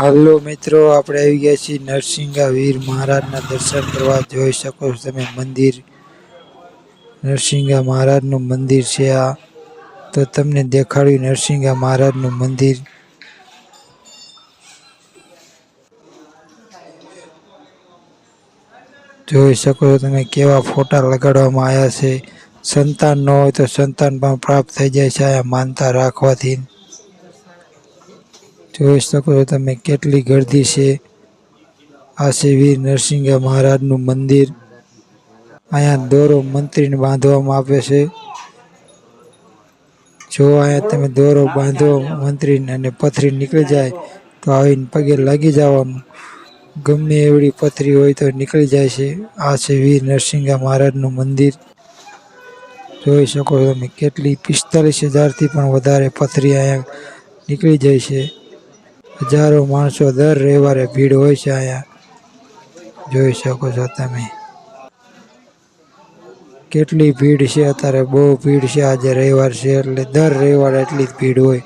હાલો મિત્રો, આપણે આવી ગયા છીએ નરસિંહા વીર મહારાજના દર્શન કરવા. જોઈ શકો છો તમે મંદિર. નરસિંહા મહારાજનું મંદિર છે આ. તો તમને દેખાડ્યું નરસિંહા મહારાજનું મંદિર. જોઈ શકો છો તમે કેવા ફોટા લગાડવામાં આવ્યા છે. સંતાન ન હોય તો સંતાન પણ પ્રાપ્ત થઈ જાય છે આ માનતા રાખવાથી. જોઈ શકો છો તમે કેટલી ગર્દી છે. આ છે વીર નરસિંહા મહારાજનું મંદિર. અહીંયા દોરો મંત્રીને બાંધવામાં આવે છે. જો અહીંયા તમે દોરો બાંધો, મંત્રીને અને પથરી નીકળી જાય, તો આવીને પગે લાગી જવાનું. ગમે એવડી પથરી હોય તો નીકળી જાય છે. આ છે વીર નરસિંહા મહારાજનું મંદિર. જોઈ શકો છો તમે કેટલી પિસ્તાલીસ હજારથી પણ વધારે પથરી અહીંયા નીકળી જાય છે. હજારો માણસો દર રવિવારે ભીડ હોય છે અહીંયા. જોઈ શકો છો તમે. કેટલી ભીડ છે, અત્યારે બહુ ભીડ છે, આજે રવિવાર છે, એટલે દર રવિવારે એટલી જ ભીડ હોય.